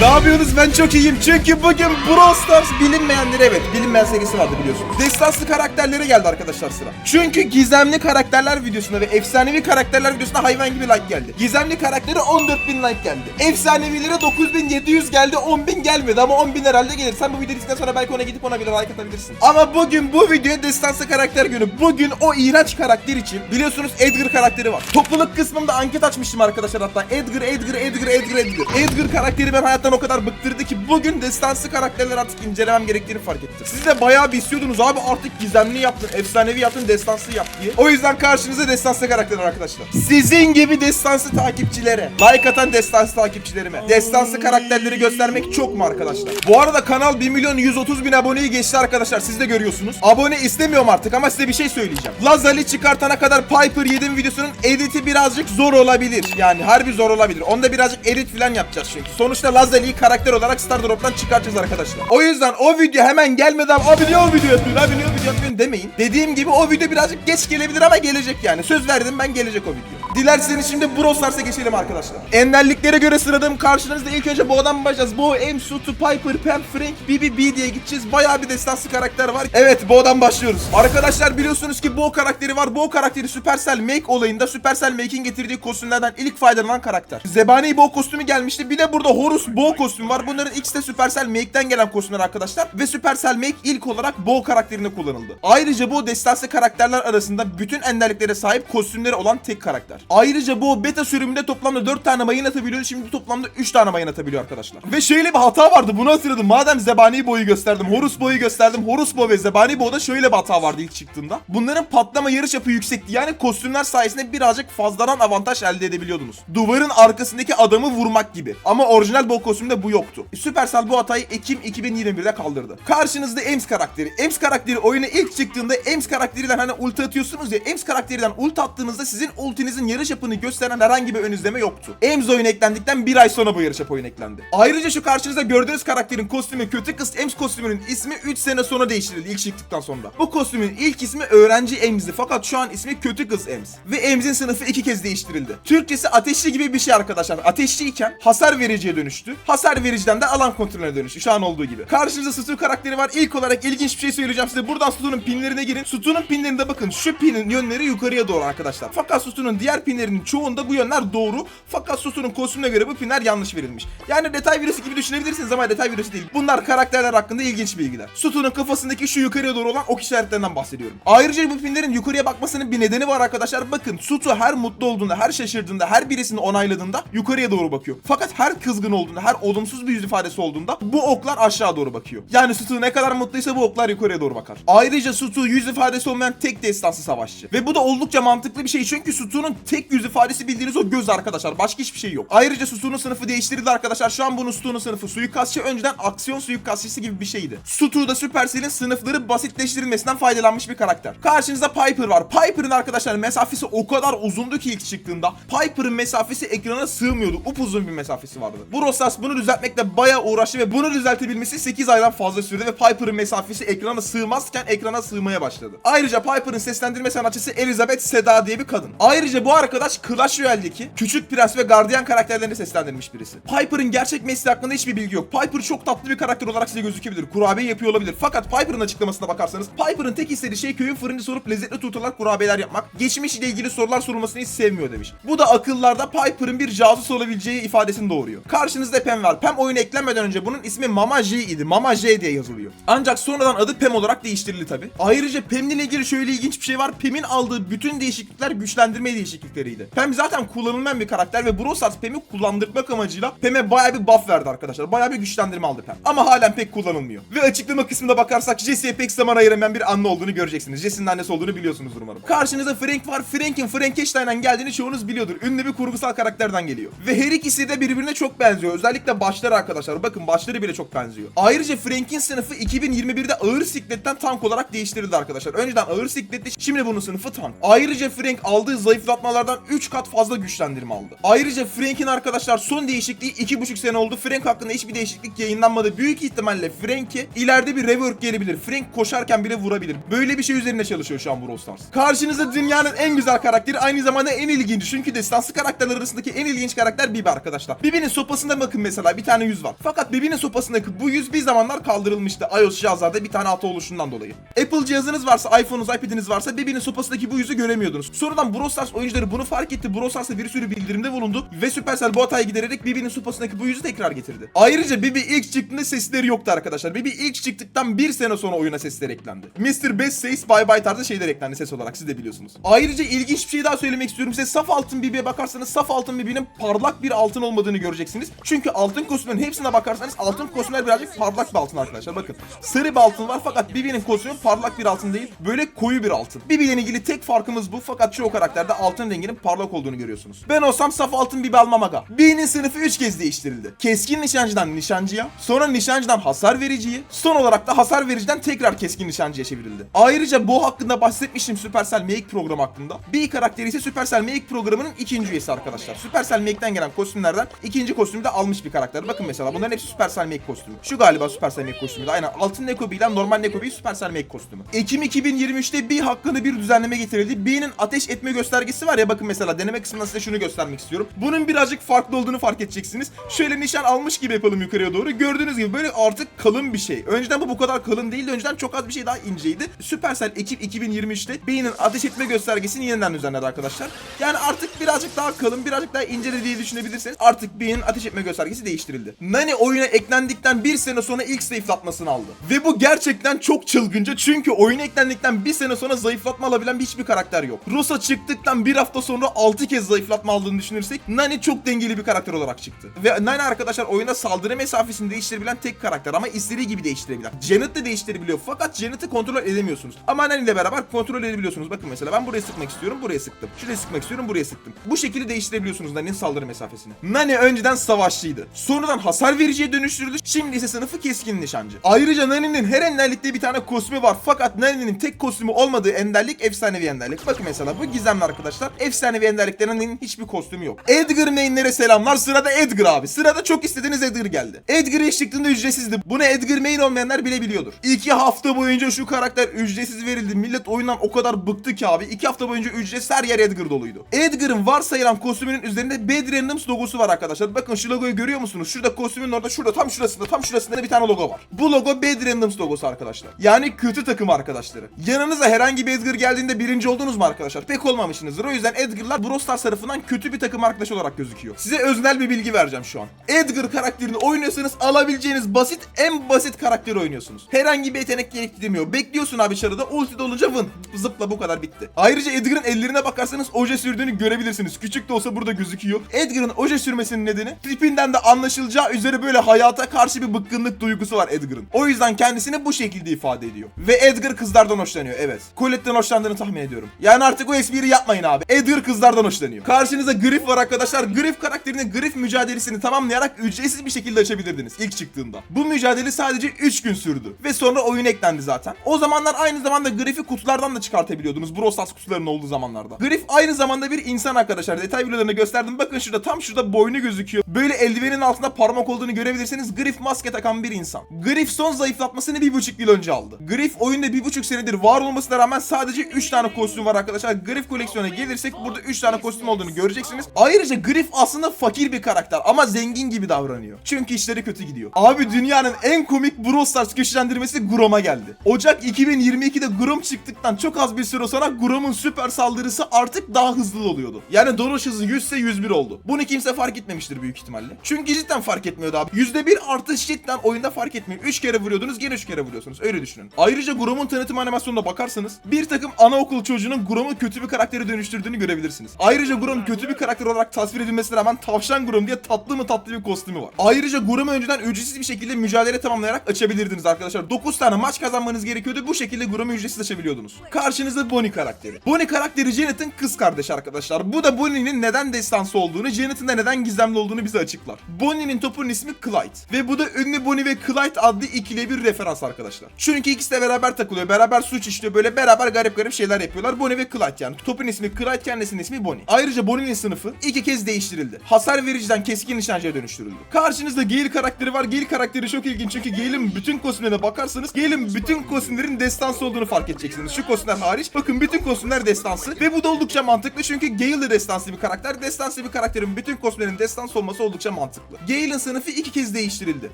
Ne yapıyorsunuz? Ben çok iyiyim. Çünkü bugün Brawl Stars bilinmeyenleri evet bilinmeyen serisi vardı biliyorsunuz. Destansı karakterlere geldi arkadaşlar sıra. Çünkü gizemli karakterler videosuna ve efsanevi karakterler videosuna hayvan gibi like geldi. Gizemli karaktere 14.000 like geldi. Efsanevilere 9.700 geldi 10.000 gelmedi ama 10.000 herhalde gelir. Sen bu videoyu izledikten sonra belki ona gidip ona bile like atabilirsin. Ama bugün bu videoya destansı karakter günü. Bugün o iğrenç karakter için biliyorsunuz Edgar karakteri var. Topluluk kısmında anket açmıştım arkadaşlar hatta. Edgar, Edgar, Edgar, Edgar, Edgar. Edgar karakteri ben hayattan o kadar bıktırdı ki bugün destansı karakterler artık incelemem gerektiğini fark ettim. Siz de bayağı bir istiyordunuz abi artık gizemli yaptın, efsanevi yaptın, destansı yap diye. O yüzden karşınıza destansı karakterler arkadaşlar. Sizin gibi destansı takipçilere, like atan destansı takipçilerime, destansı karakterleri göstermek çok mu arkadaşlar? Bu arada kanal 1 milyon 130 bin aboneyi geçti arkadaşlar siz de görüyorsunuz. Abone istemiyorum artık ama size bir şey söyleyeceğim. Lazali çıkartana kadar Piper 7 videosunun editi birazcık zor olabilir. Yani harbi zor olabilir. Onda birazcık edit falan yapacağız çünkü. Sonuçta Lazali'yi karakter olarak Star Drop'tan çıkartacağız arkadaşlar. O yüzden o video hemen gelmeden abi niye o video yapıyorsun abi niye o video yapıyorsun demeyin. Dediğim gibi o video birazcık geç gelebilir ama gelecek yani. Söz verdim ben gelecek o video. Dilerseniz şimdi Brawl Stars'a geçelim arkadaşlar. Enderliklere göre sıradım karşınızda ilk önce Bo'dan başlayacağız. Bo, Emsutu, Piper, Pam, Frank, Bibi, B diye gideceğiz. Bayağı bir destansı karakter var. Evet Bo'dan başlıyoruz. Arkadaşlar biliyorsunuz ki Bo karakteri var. Bo karakteri Supercell Make olayında Supercell Make'in getirdiği kostümlerden ilk faydalanan karakter. Zebani Bo kostümü gelmişti. Bir de burada Horus Bo kostümü var. Bunların ikisi de Supercell Make'den gelen kostümler arkadaşlar. Ve Supercell Make ilk olarak Bo karakterine kullanıldı. Ayrıca bu destansı karakterler arasında bütün enderliklere sahip kostümleri olan tek karakter. Ayrıca bu beta sürümünde toplamda 4 tane mayın atabiliyordu. Şimdi toplamda 3 tane mayın atabiliyor arkadaşlar. Ve şöyle bir hata vardı. Bunu hatırladım. Madem Zebani Bo'yu gösterdim. Horus Bo'yu gösterdim. Horus Bo ve Zebani Bo'da şöyle bir hata vardı ilk çıktığında. Bunların patlama yarış çapı yüksekti. Yani kostümler sayesinde birazcık fazladan avantaj elde edebiliyordunuz. Duvarın arkasındaki adamı vurmak gibi. Ama orijinal Bo kostümünde bu yoktu. Supercell bu hatayı Ekim 2021'de kaldırdı. Karşınızda Ems karakteri. Ems karakteri oyuna ilk çıktığında Ems karakterinden hani ulti atıyorsunuz ya. Ems karakterinden ulti attığınızda sizin ultinizin yarış yapını gösteren herhangi bir ön izleme yoktu. Ems oyun eklendikten bir ay sonra bu yarış yap oyun eklendi. Ayrıca şu karşınızda gördüğünüz karakterin kostümü kötü kız Ems kostümünün ismi 3 sene sonra değiştirildi ilk çıktıktan sonra. Bu kostümün ilk ismi öğrenci Ems'di fakat şu an ismi kötü kız Ems. Ve Ems'in sınıfı iki kez değiştirildi. Türkçesi ateşli gibi bir şey arkadaşlar. Ateşliyken hasar vericiye dönüştü. Hasar vericiden de alan kontrolüne dönüştü şu an olduğu gibi. Karşınızda Sutu karakteri var. İlk olarak ilginç bir şey söyleyeceğim size. Buradan Sutu'nun pinlerine girin. Sutu'nun pinlerinde bakın şu pinin yönleri yukarıya doğru arkadaşlar. Fakat Sutu'nun diğer pinlerinin çoğunda bu yönler doğru. Fakat Sutu'nun kostümüne göre bu pinler yanlış verilmiş. Yani detay virüsü gibi düşünebilirsiniz ama detay virüsü değil. Bunlar karakterler hakkında ilginç bilgiler. Sutu'nun kafasındaki şu yukarıya doğru olan ok işaretlerinden bahsediyorum. Ayrıca bu pinlerin yukarıya bakmasının bir nedeni var arkadaşlar. Bakın Sutu her mutlu olduğunda, her şaşırdığında, her birisini onayladığında yukarıya doğru bakıyor. Fakat her kızgın olduğunda, her olumsuz bir yüz ifadesi olduğunda bu oklar aşağı doğru bakıyor. Yani Sutu ne kadar mutluysa bu oklar yukarıya doğru bakar. Ayrıca Sutu yüz ifadesi olmayan tek destansı savaşçı. Ve bu da oldukça mantıklı bir şey çünkü Sutu'nun tek yüz ifadesi bildiğiniz o göz arkadaşlar. Başka hiçbir şey yok. Ayrıca Sutu'nun sınıfı değiştirildi arkadaşlar. Şu an bunun Sutu'nun sınıfı suikastçı önceden aksiyon suikastçısı gibi bir şeydi. Sutu'da Supercell'in sınıfları basitleştirilmesinden faydalanmış bir karakter. Karşınızda Piper var. Piper'ın arkadaşlar mesafesi o kadar uzundu ki ilk çıktığında. Piper'ın mesafesi ekrana sığmıyordu. Upuzun bir mesafesi vardı. Bu Rosas bunu düzeltmekle bayağı uğraştı ve bunu düzeltebilmesi 8 aydan fazla sürdü ve Piper'ın mesafesi ekrana sığmazken ekrana sığmaya başladı. Ayrıca Piper'ın seslendirme sanatçısı Elizabeth Seda diye bir kadın. Ayrıca bu arkadaş Clash Royale'deki Küçük Prens ve Gardiyan karakterlerini seslendirmiş birisi. Piper'ın gerçek mesleği hakkında hiçbir bilgi yok. Piper çok tatlı bir karakter olarak size gözükebilir. Kurabiye yapıyor olabilir. Fakat Piper'ın açıklamasına bakarsanız Piper'ın tek istediği şey köyün fırıncı sorup lezzetli turtalar kurabiyeler yapmak. Geçmiş ile ilgili sorular sorulmasını hiç sevmiyor demiş. Bu da akıllarda Piper'ın bir casus olabileceği ifadesini doğuruyor. Karşınızda Pam var. Pam oyuna eklenmeden önce bunun ismi Mama J idi. Mama J diye yazılıyor. Ancak sonradan adı Pam olarak değiştirildi tabi. Ayrıca Pam'le ilgili şöyle ilginç bir şey var. Pam'in aldığı bütün değişiklikler güçlendirme değişiklikleriydi. Pam zaten kullanılmayan bir karakter ve Brawl Pam'i kullandırmak amacıyla Pam'e baya bir buff verdi arkadaşlar. Baya bir güçlendirme aldı Pam. Ama halen pek kullanılmıyor. Ve açıklama kısmında bakarsak Jesse'ye pek zaman ayıramayan bir anne olduğunu göreceksiniz. Jesse'nin annesi olduğunu biliyorsunuz umarım. Karşınızda Frank var. Frank'in Frankenstein'den geldiğini çoğunuz biliyordur. Ünlü bir kurgusal karakterden geliyor. Ve her ikisi de birbirine çok benziyor. Özellikle başları arkadaşlar. Bakın başları bile çok benziyor. Ayrıca Frank'in sınıfı 2021'de ağır sikletten tank olarak değiştirildi arkadaşlar. Önceden ağır sikletti. Şimdi bunun sınıfı tank. Ayrıca Frank aldığı zayıflatmalar oyunculardan 3 kat fazla güçlendirme aldı. Ayrıca Frank'in arkadaşlar son değişikliği 2,5 sene oldu. Frank hakkında hiçbir değişiklik yayınlanmadı. Büyük ihtimalle Frank'i ileride bir rework gelebilir. Frank koşarken bile vurabilir. Böyle bir şey üzerine çalışıyor şu an Brawl Stars. Karşınızda dünyanın en güzel karakteri aynı zamanda en ilginci. Çünkü destansı karakterler arasındaki en ilginç karakter Bibi arkadaşlar. Bibi'nin sopasında bakın mesela bir tane yüz var. Fakat Bibi'nin sopasındaki bu yüz bir zamanlar kaldırılmıştı. iOS cihazlarda bir tane hata oluşundan dolayı. Apple cihazınız varsa, iPhone'unuz, iPad'iniz varsa Bibi'nin sopasındaki bu yüzü göremiyordunuz. Sonradan Brawl Stars oyuncuları bunu fark etti. Stars'a bir sürü bildirimde bulundu ve Supercell bu hatayı gidererek Bibi'nin sopasındaki bu yüzü tekrar getirdi. Ayrıca Bibi ilk çıktığında sesleri yoktu arkadaşlar. Bibi ilk çıktıktan bir sene sonra oyuna sesler eklendi. Mr. Best Says Bye Bye tarzı şeyler eklendi ses olarak siz de biliyorsunuz. Ayrıca ilginç bir şey daha söylemek istiyorum size. Saf altın Bibi'ye bakarsanız saf altın Bibi'nin parlak bir altın olmadığını göreceksiniz. Çünkü altın kostümün hepsine bakarsanız altın kostümler birazcık parlak bir altın arkadaşlar. Bakın sarı bir altın var fakat Bibi'nin kostümü parlak bir altın değil. Böyle koyu bir altın. Bibi ile ilgili tek farkımız bu fakat çoğu karakterde altın renginin parlak olduğunu görüyorsunuz. Ben olsam saf altın Bibi almam aga. Bibi'nin sınıfı 3 kez değiştirildi. Keskin nişancıdan nişancıya, sonra nişancıdan hasar vericiye, son olarak da hasar vericiden tekrar keskin nişancıya çevrildi. Ayrıca bu hakkında bahsetmiştim Supercell Make programı hakkında. Bir karakteri ise Supercell Make programının ikinci üyesi arkadaşlar. Supercell Make'den gelen kostümlerden ikinci kostümü de almış bir karakter. Bakın mesela bunların hepsi Supercell Make kostümü. Şu galiba Supercell Make kostümü de. Aynen altın Nekobi ile normal Nekobi Supercell Make kostümü. Ekim 2023'te bir hakkında bir düzenleme getirildi. B'nin ateş etme göstergesi var ya bakın mesela deneme kısmında size şunu göstermek istiyorum. Bunun birazcık farklı olduğunu fark edeceksiniz. Şöyle nişan almış gibi yapalım yukarıya doğru. Gördüğünüz gibi böyle artık kalın bir şey. Önceden bu bu kadar kalın değildi. Önceden çok az bir şey daha inceydi. Supercell Ekim 2023'te B'nin ateş etme göstergesini yeniden düzenledi arkadaşlar. Yani artık birazcık daha kalın, birazcık daha ince diye düşünebilirsiniz. Artık B'nin ateş etme göstergesi değiştirildi. Nani oyuna eklendikten bir sene sonra ilk zayıflatmasını aldı. Ve bu gerçekten çok çılgınca çünkü oyuna eklendikten bir sene sonra zayıflatma alabilen hiçbir karakter yok. Rosa çıktıktan bir hafta sonra 6 kez zayıflatma aldığını düşünürsek Nani çok dengeli bir karakter olarak çıktı. Ve Nani arkadaşlar oyunda saldırı mesafesini değiştirebilen tek karakter ama istediği gibi değiştirebilen. Janet de değiştirebiliyor fakat Janet'i kontrol edemiyorsunuz. Ama Nani ile beraber kontrol edebiliyorsunuz. Bakın mesela ben buraya sıkmak istiyorum, buraya sıktım. Şuraya sıkmak istiyorum, buraya sıktım. Bu şekilde değiştirebiliyorsunuz Nani'nin saldırı mesafesini. Nani önceden savaşçıydı. Sonradan hasar vericiye dönüştürüldü. Şimdi ise sınıfı keskin nişancı. Ayrıca Nani'nin her enderlikte bir tane kostümü var. Fakat Nani'nin tek kostümü olmadığı enderlik efsanevi enderlik. Bakın mesela bu gizemli arkadaşlar. Efsanevi enderlikte Nani'nin hiçbir kostümü yok. Edgar mainlere selamlar. Sırada Edgar abi. Sırada çok istediğiniz Edgar geldi. Edgar ilk ücretsizdi. Bunu Edgar main olmayanlar bile biliyordur. İki hafta boyunca şu karakter ücretsiz verildi. Millet oyundan o kadar bıktı ki abi. İki hafta boyunca ücretsiz her yer Edgar doluydu. Edgar'ın varsayılan kostümünün üzerinde Bad Randoms logosu var arkadaşlar. Bakın şu logoyu görüyor musunuz? Şurada kostümün orada şurada tam şurasında tam şurasında bir tane logo var. Bu logo Bad Randoms logosu arkadaşlar. Yani kötü takım arkadaşları. Yanınıza herhangi bir Edgar geldiğinde birinci oldunuz mu arkadaşlar? Pek olmamışsınızdır. O yüzden Edgar'lar Brawl Stars tarafından kötü bir takım arkadaş olarak gözüküyor. Size öznel bir bilgi vereceğim şu an. Edgar karakterini oynuyorsanız alabileceğiniz basit en basit karakteri oynuyorsunuz. Herhangi bir yetenek gerektirmiyor. Bekliyorsun abi çarıda ulti dolunca vın zıpla bu kadar bitti. Ayrıca Edgar'ın ellerine bakarsanız oje sürdüğünü görebilirsiniz. Küçük de olsa burada gözüküyor. Edgar'ın oje sürmesinin nedeni tipinden de anlaşılacağı üzere böyle hayata karşı bir bıkkınlık duygusu var Edgar'ın. O yüzden kendisini bu şekilde ifade ediyor. Ve Edgar kızlardan hoşlanıyor evet. Colette'den hoşlandığını tahmin ediyorum. Yani artık o espriyi yapmayın abi. Edgar kızlardan hoşlanıyor. Karşınızda Griff var arkadaşlar. Griff karakterinin Griff mücadelesini tamamlayarak ücretsiz bir şekilde açabilirdiniz ilk çıktığında. Bu mücadele sadece 3 gün sürdü. Ve sonra oyun eklendi zaten. O zamanlar aynı zamanda Griff'i kutulardan da çıkartabiliyordunuz. Brawl Stars kutularının olduğu zamanlarda. Griff aynı zamanda bir insan arkadaşlar. Detay videolarını gösterdim. Bakın şurada tam şurada boynu gözüküyor. Böyle eldivenin altında parmak olduğunu görebilirsiniz. Griff maske takan bir insan. Griff son zayıflatmasını bir buçuk yıl önce aldı. Griff oyunda bir buçuk senedir var olmasına rağmen sadece 3 tane kostüm var arkadaşlar. Griff koleksiyona gelirsek burada 3 tane kostüm olduğunu göreceksiniz. Ayrıca Griff aslında fakir bir karakter ama zengin gibi davranıyor. Çünkü işleri kötü gidiyor. Abi dünyanın en komik Brawl Stars güçlendirmesi Grom'a geldi. Ocak 2022'de Grom çıktıktan çok az bir süre sonra Grom'un süper saldırısı artık daha hızlı oluyordu. Yani donuş hızı 100 ise 101 oldu. Bunu kimse fark etmemiştir büyük ihtimalle. Çünkü cidden fark etmiyordu abi. %1 artış cidden oyunda fark etmiyor. 3 kere vuruyordunuz gene 3 kere vuruyorsunuz. Öyle düşünün. Ayrıca Grom'un tanıtım animasyonuna bakarsanız bir takım anaokul çocuğunun Grom'u kötü bir karaktere dönüştürdüğünü görebilirsiniz. Ayrıca Grom kötü bir karakter olarak tasvir edilmesine rağmen tavşan Grom diye tatlı mı tatlı bir kostümü var. Ayrıca Grom'u önceden ücretsiz bir şekilde mücadele tamamlayarak açabilirdiniz arkadaşlar. 9 tane maç kazanmanız gerekiyordu. Bu şekilde Grom'u ücretsiz açabiliyordunuz. Karşınızda Bonnie karakteri. Bonnie karakteri Janet'ın kız kardeşi arkadaşlar. Bu da Bonnie'nin neden destansı olduğunu, Janet'ın da neden gizemli olduğunu bize açıklar. Bonnie'nin topun ismi Clyde. Ve bu da ünlü Bonnie ve Clyde adlı ikiliye bir referans arkadaşlar. Çünkü ikisi de beraber takılıyor. Beraber suç işliyor. Böyle beraber garip garip şeyler yapıyorlar. Bonnie ve Clyde yani. Topun ismi Clyde fakat kendisinin ismi Bonnie. Ayrıca Bonnie'nin sınıfı iki kez değiştirildi. Hasar vericiden keskin nişancıya dönüştürüldü. Karşınızda Gale karakteri var. Gale karakteri çok ilginç çünkü Gale'in bütün kostümlerine bakarsanız Gale'in bütün kostümlerin destansı olduğunu fark edeceksiniz. Şu kostümler hariç bakın bütün kostümler destansı ve bu da oldukça mantıklı çünkü Gale de destansı bir karakter. Destansı bir karakterin bütün kostümlerin destansı olması oldukça mantıklı. Gale'in sınıfı iki kez değiştirildi.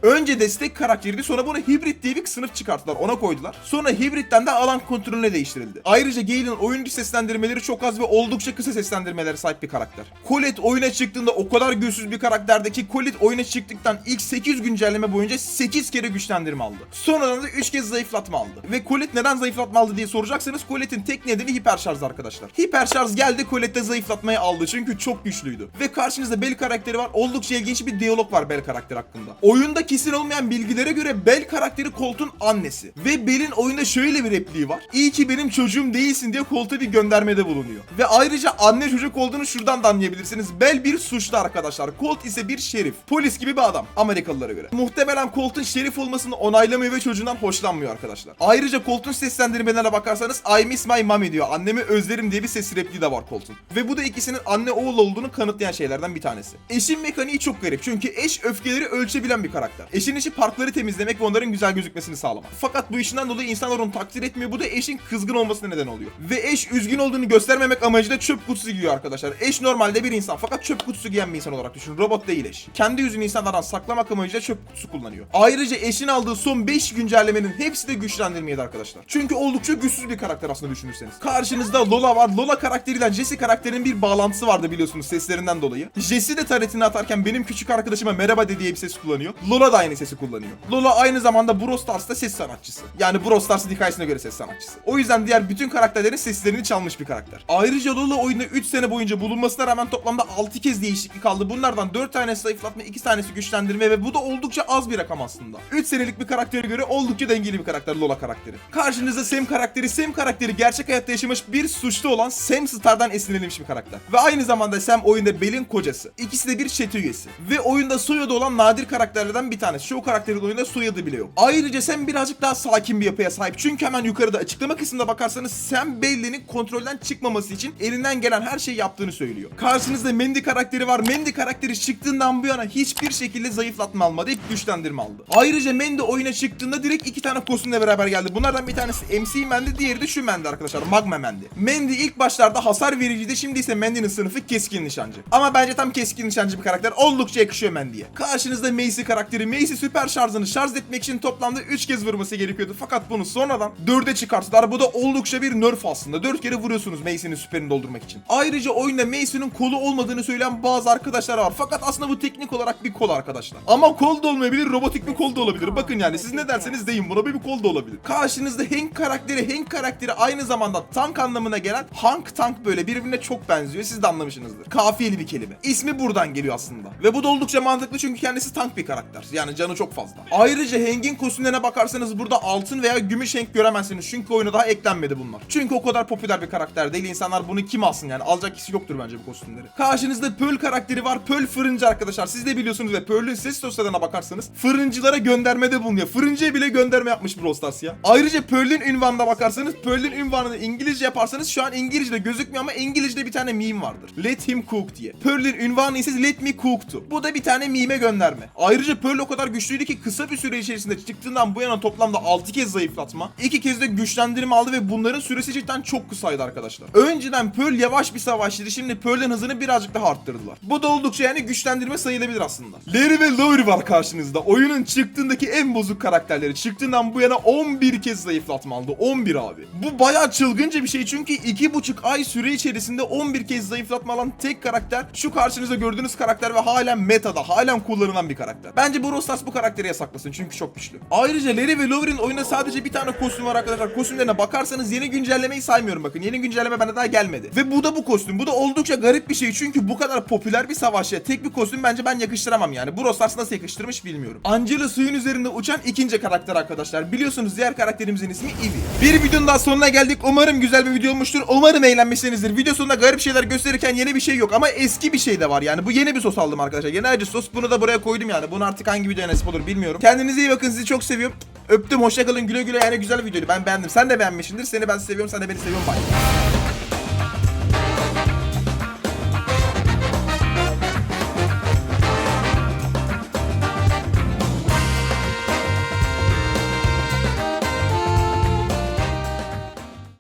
Önce destek karakteriydi sonra bunu hibrit diye bir sınıf çıkarttılar ona koydular. Sonra hibritten de alan kontrolüne değiştirildi. Ayrıca Gale'in oyuncu seslendirmeleri çok az ve oldukça kısa seslendirmelere sahip bir karakter. Colette oyuna çıktığında o kadar güçsüz bir karakterdi ki Colette oyuna çıktıktan ilk 8 güncelleme boyunca 8 kere güçlendirme aldı. Sonradan da 3 kez zayıflatma aldı. Ve Colette neden zayıflatma aldı diye soracaksanız Colette'in tek nedeni hiperşarj arkadaşlar. Hiperşarj geldi Colette de zayıflatmayı aldı çünkü çok güçlüydü. Ve karşınızda Bell karakteri var. Oldukça ilginç bir diyalog var Bell karakteri hakkında. Oyunda kesin olmayan bilgilere göre Bell karakteri Colt'un annesi. Ve Bell'in oyunda şöyle bir repliği var. İyi ki benim çocuğum değilsin diye Colt'a bir göndermede bulunuyor. Ve ayrıca anne çocuk olduğunu şuradan da anlayabilirsiniz. Bell bir suçlu arkadaşlar. Colt ise bir şerif. Polis gibi bir adam Amerikalılara göre. Muhtemelen Colt'un şerif olmasını onaylamıyor ve çocuğundan hoşlanmıyor arkadaşlar. Ayrıca Colt'un seslendirmelerine bakarsanız I miss my mommy diyor. Annemi özlerim diye bir ses repliği de var Colt'un. Ve bu da ikisinin anne oğul olduğunu kanıtlayan şeylerden bir tanesi. Eşin mekaniği çok garip. Çünkü eş öfkeleri ölçebilen bir karakter. Eşin işi parkları temizlemek ve onların güzel gözükmesini sağlamak. Fakat bu işinden dolayı insanlar onu takdir etmiyor. Bu da eşin kızgın olmasına neden oluyor. Ve eş üzgün olduğunu göstermemek amacıyla çöp kutusu giyiyor arkadaşlar. Eş normalde bir insan fakat çöp kutusu giyen bir insan olarak düşünün. Robot değil eş. Kendi yüzünü insanlardan saklamak amacıyla çöp kutusu kullanıyor. Ayrıca eşin aldığı son 5 güncellemenin hepsi de güçlendirmeydi arkadaşlar. Çünkü oldukça güçsüz bir karakter aslında düşünürseniz. Karşınızda Lola var. Lola karakteriyle Jesse karakterinin bir bağlantısı vardı biliyorsunuz seslerinden dolayı. Jesse de taretini atarken benim küçük arkadaşıma merhaba de diye bir ses kullanıyor. Lola da aynı sesi kullanıyor. Lola aynı zamanda Brawl Stars'ta ses sanatçısı. Yani Brawl Stars'ın hikayesine göre ses sanatçısı. O yüzden diğer bütün karakterlerin seslerini çalmış bir karakter. Ayrıca Lola oyunda 3 sene boyunca bulunmasına rağmen toplamda 6 kez değişiklik aldı. Bunlardan 4 tanesi zayıflatma, 2 tanesi güçlendirme ve bu da oldukça az bir rakam aslında. 3 senelik bir karaktere göre oldukça dengeli bir karakter Lola karakteri. Karşınızda Sam karakteri. Sam karakteri gerçek hayatta yaşamış bir suçlu olan Sam Star'dan esinlenilmiş bir karakter. Ve aynı zamanda Sam oyunda Bell'in kocası. İkisi de bir çete üyesi. Ve oyunda soyadı olan nadir karakterlerden bir tanesi. Çoğu karakterin oyunda soyadı bile yok. Ayrıca Sam birazcık daha sakin bir yapıya sahip. Çünkü hemen yukarıda açıklama kısmına bakarsanız Sam Bailey'nin kontrolden çıkmaması için elinden gelen her şeyi yaptığını söylüyor. Karşınızda Mandy karakteri var. Mandy karakteri çıktığından bu yana hiçbir şekilde zayıflatma almadı. Hep güçlendirme aldı. Ayrıca Mandy oyuna çıktığında direkt iki tane kostümle beraber geldi. Bunlardan bir tanesi MC Mandy, diğeri de şu Mandy arkadaşlar. Magma Mandy. Mandy ilk başlarda hasar vericiydi. Şimdi ise Mandy'nin sınıfı keskin nişancı. Ama bence tam keskin nişancı bir karakter. Oldukça yakışıyor Mandy'ye. Karşınızda Macy karakteri. Macy süper şarjını şarj etmek için toplamda 3 kez vurması gerekiyordu. Fakat bunu sonradan 4'e çıkarttılar. Bu da oldukça bir nerf aslında. 4 kere vuruyorsunuz Macy'nin süperini doldurmak için. Ayrıca oyunda Macy'nin kolu olmadığını söyleyen bazı arkadaşlar var. Fakat aslında bu teknik olarak bir kol arkadaşlar. Ama kol da olmayabilir, robotik bir kol da olabilir. Bakın yani siz ne derseniz deyin buna bir kol da olabilir. Karşınızda Hank karakteri. Hank karakteri aynı zamanda tank anlamına gelen Hank tank böyle birbirine çok benziyor. Siz de anlamışsınızdır. Kafiyeli bir kelime. İsmi buradan geliyor aslında. Ve bu da oldukça mantıklı çünkü kendisi tank bir karakter. Yani canı çok fazla. Ayrıca Hank'in kostümlerine bakarsanız burada altın veya gümüş Hank göremezsiniz. Çünkü oyuna daha eklenmedi bunlar. Çünkü o kadar popüler bir karakter değil. İnsanlar bunu kim alsın yani? Alacak kişi yoktur bence bu kostümleri. Karşınızda Pearl karakteri var. Pearl fırıncı arkadaşlar. Siz de biliyorsunuz ve Pearl'ün ses dosyalarına bakarsanız fırıncılara göndermede bulunuyor. Fırıncıya bile gönderme yapmış Brawl Stars ya. Ayrıca Pearl'ün ünvanına bakarsanız Pearl'ün ünvanını İngilizce yaparsanız şu an İngilizce gözükmüyor ama İngilizce bir tane meme vardır. Let him cook diye. Pearl'ün ünvanı ise let me cook'tu. Bu da bir tane meme gönderme. Ayrıca Pearl o kadar güçlüydü ki kısa bir süre içerisinde çıktığından bu yana toplamda 6 kez zayıflatma, 2 kez de güçlendirme aldı ve bunların süresi cidden çok kısaydı arkadaşlar. Önceden Pearl yavaş bir savaşçıydı. Şimdi Pearl'ün hızını birazcık daha arttırdılar. Bu da oldukça yani güçlendirme sayılabilir aslında. Larry ve Lowry var karşınızda. Oyunun çıktığındaki en bozuk karakterleri. Çıktığından bu yana 11 kez zayıflatma aldı. 11 abi. Bu bayağı çılgınca bir şey çünkü 2,5 ay süre içerisinde 11 kez zayıflatma alan tek karakter şu karşınızda gördüğünüz karakter ve halen metada, halen kullanılan bir karakter. Bence Brawl Stars bu karakteri yasaklasın çünkü çok güçlü. Ayrıca Larry ve Lowry'nin oyunda sadece bir tane kostüm var arkadaşlar. Kostümlerine bakarsanız yeni güncellemeyi saymıyorum bakın. Yeni güncelleme bende daha gelmedi. Ve bu da bu kostüm. Bu da oldukça garip bir şey çünkü bu kadar popüler bir savaşçıya tek bir kostüm bence ben yakıştıramam yani. Brawl Stars nasıl yakıştırmış bilmiyorum. Angela suyun üzerinde uçan ikinci karakter arkadaşlar. Biliyorsunuz diğer karakterimizin ismi Eevee. Bir videonun daha sonuna geldik. Umarım güzel bir video olmuştur. Umarım eğlenmişsinizdir. Video sonunda garip şeyler gösterirken yeni bir şey yok ama eski bir şey de var yani. Bu yeni bir sos aldım arkadaşlar. Yeni acı sos. Bunu da buraya koydum yani. Bunu artık hangi videoya nasip olur bilmiyorum. Kendinize iyi bakın. Sizi çok seviyorum. Öptüm. Hoşçakalın. Güle güle. Yani güzel videoydu. Ben beğendim. Sen de beğenmişsindir. Seni ben seviyorum. Sen de beni seviyorsun. Bye.